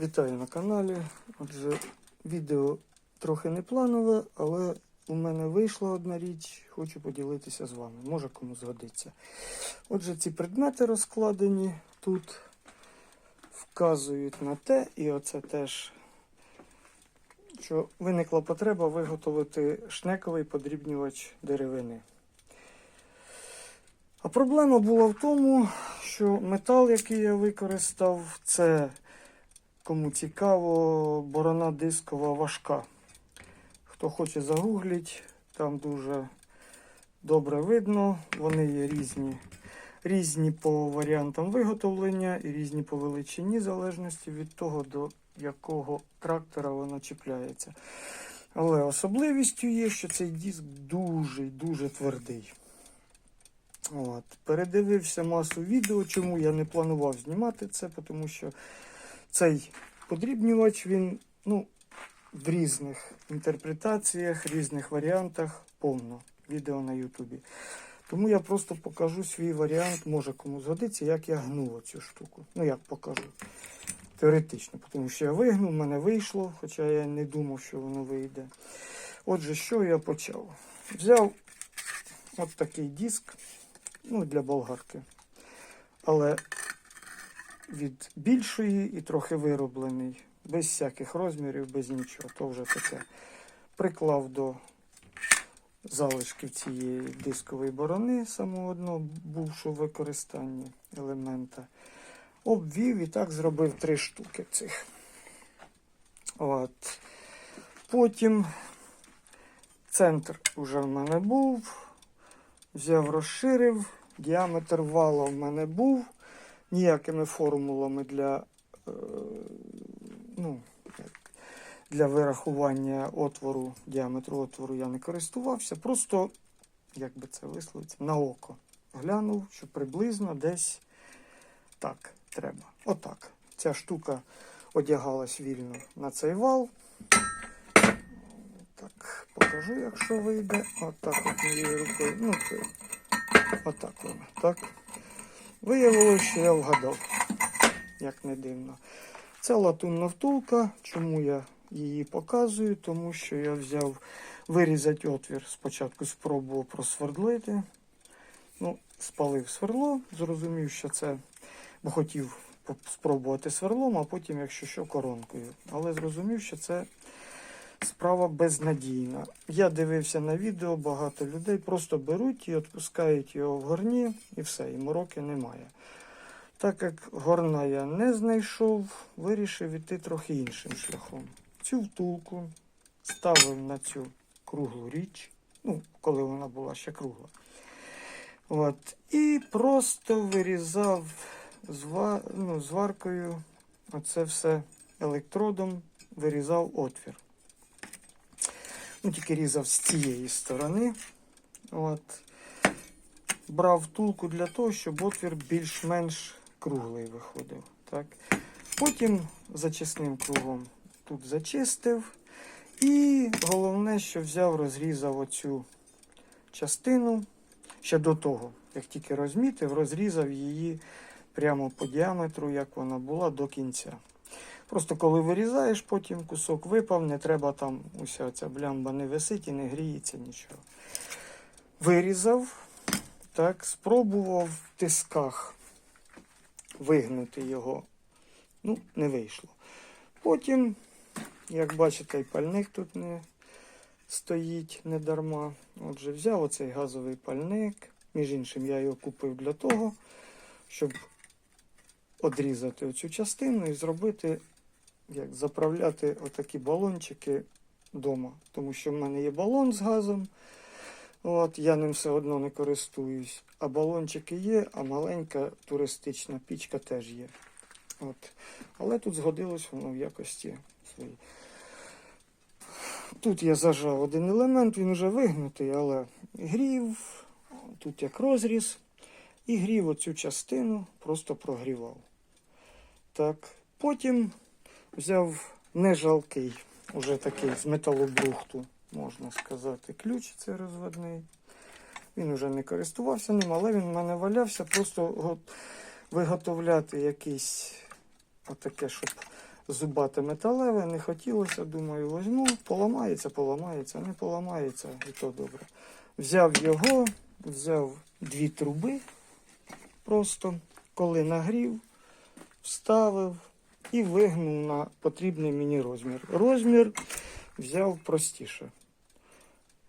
Вітаю на каналі. Отже, відео трохи не планове, але у мене вийшла одна річ, хочу поділитися з вами. Може кому згодиться. Отже, ці предмети розкладені тут, вказують на те, і оце теж, що виникла потреба виготовити шнековий подрібнювач деревини. А проблема була в тому, що метал, який я використав, це Кому цікаво, борона дискова важка. Хто хоче загугліть, там дуже добре видно. Вони є різні, різні по варіантам виготовлення і різні по величині, в залежності від того, до якого трактора вона чіпляється. Але особливістю є, що цей диск дуже і дуже твердий. От. Передивився масу відео, чому я не планував знімати це, тому що цей подрібнювач він ну, в різних інтерпретаціях, різних варіантах повно відео на Ютубі. Тому я просто покажу свій варіант, може кому згодиться, як я гну оцю штуку. Ну, як покажу. Теоретично, тому що я вигнув, в мене вийшло, хоча я не думав, що воно вийде. Отже, що я почав? Взяв от такий диск, ну, для болгарки. Але від більшої і трохи вироблений, без всяких розмірів, без нічого. То вже таке. Приклав до залишків цієї дискової борони самого одного бувшого використання елемента. Обвів і так зробив три штуки цих. От. Потім центр вже в мене був. Взяв, розширив, діаметр вала в мене був ніякими формулами для, е, ну, для вирахування отвору, діаметру отвору я не користувався. Просто, як би це висловиться, на око глянув, що приблизно десь так треба. Отак. Ця штука одягалась вільно на цей вал. Так, покажу, якщо вийде. Отак от моєю рукою. Ну, це, отак воно, так. Виявилося, що я вгадав, як не дивно. Це латунна втулка. Чому я її показую? Тому що я взяв вирізати отвір. Спочатку спробував просвердлити. Ну, спалив сверло, зрозумів, що це, бо хотів спробувати сверлом, а потім, якщо що, коронкою. Але зрозумів, що це справа безнадійна. Я дивився на відео, багато людей просто беруть і відпускають його в горні, і все, і мороки немає. Так як горна я не знайшов, вирішив іти трохи іншим шляхом. Цю втулку ставив на цю круглу річ, ну, коли вона була ще кругла. От, і просто вирізав зва, ну, зваркою, оце все електродом, вирізав отвір. Тільки різав з цієї сторони. От. Брав втулку для того, щоб отвір більш-менш круглий виходив. Так. Потім зачисним кругом тут зачистив. І головне, що взяв, розрізав оцю частину ще до того, як тільки розмітив, розрізав її прямо по діаметру, як вона була, до кінця. Просто коли вирізаєш, потім кусок випав, не треба там уся ця блямба не висить і не гріється нічого. Вирізав, так, спробував в тисках вигнути його. Ну, не вийшло. Потім, як бачите, і пальник тут не стоїть не дарма. Отже, взяв оцей газовий пальник. Між іншим, я його купив для того, щоб одрізати оцю частину і зробити, як заправляти отакі балончики вдома. Тому що в мене є балон з газом. От, Я ним все одно не користуюсь. А балончики є, а маленька туристична пічка теж є. От. Але тут згодилось воно в якості своїй. Тут я зажав один елемент, він вже вигнутий, але грів, тут як розріз, і грів оцю частину, просто прогрівав. Так, Потім взяв нежалкий, уже такий з металобрухту, можна сказати, ключ це розводний. Він вже не користувався ним, але він в мене валявся, просто го- виготовляти якийсь отаке, щоб зубате металеве, не хотілося, думаю, возьму, поламається, поламається, не поламається, і то добре. Взяв його, взяв дві труби, просто коли нагрів, вставив і вигнув на потрібний мені розмір. Розмір взяв простіше.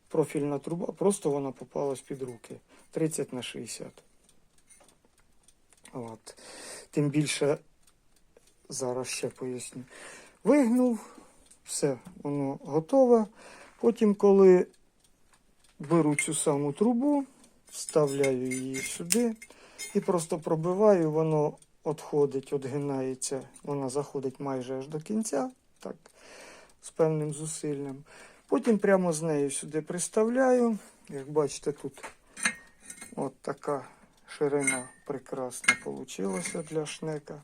Профільна труба, просто вона попалась під руки. 30 на 60. От. Тим більше, зараз ще поясню. Вигнув, все, воно готове. Потім, коли беру цю саму трубу, вставляю її сюди і просто пробиваю, воно відходить, відгинається, вона заходить майже аж до кінця, так, з певним зусиллям. Потім прямо з нею сюди приставляю. Як бачите, тут от така ширина прекрасна вийшла для шнека.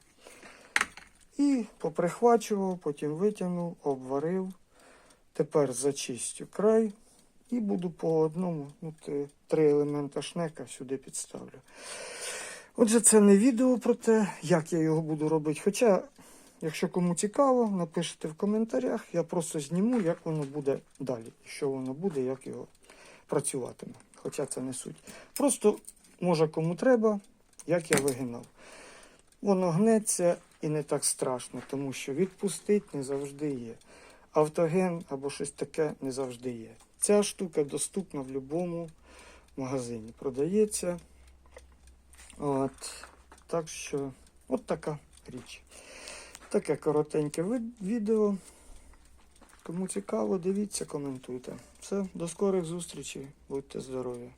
І поприхвачував, потім витягнув, обварив. Тепер зачистю край і буду по одному, ну, три елемента шнека сюди підставлю. Отже, це не відео про те, як я його буду робити. Хоча, якщо кому цікаво, напишіть в коментарях, я просто зніму, як воно буде далі. Що воно буде, як його працюватиме. Хоча це не суть. Просто, може, кому треба, як я вигинав. Воно гнеться і не так страшно, тому що відпустить не завжди є. Автоген або щось таке не завжди є. Ця штука доступна в будь-якому магазині. Продається. От. Так що, от така річ. Таке коротеньке відео. Кому цікаво, дивіться, коментуйте. Все, до скорих зустрічей. Будьте здорові.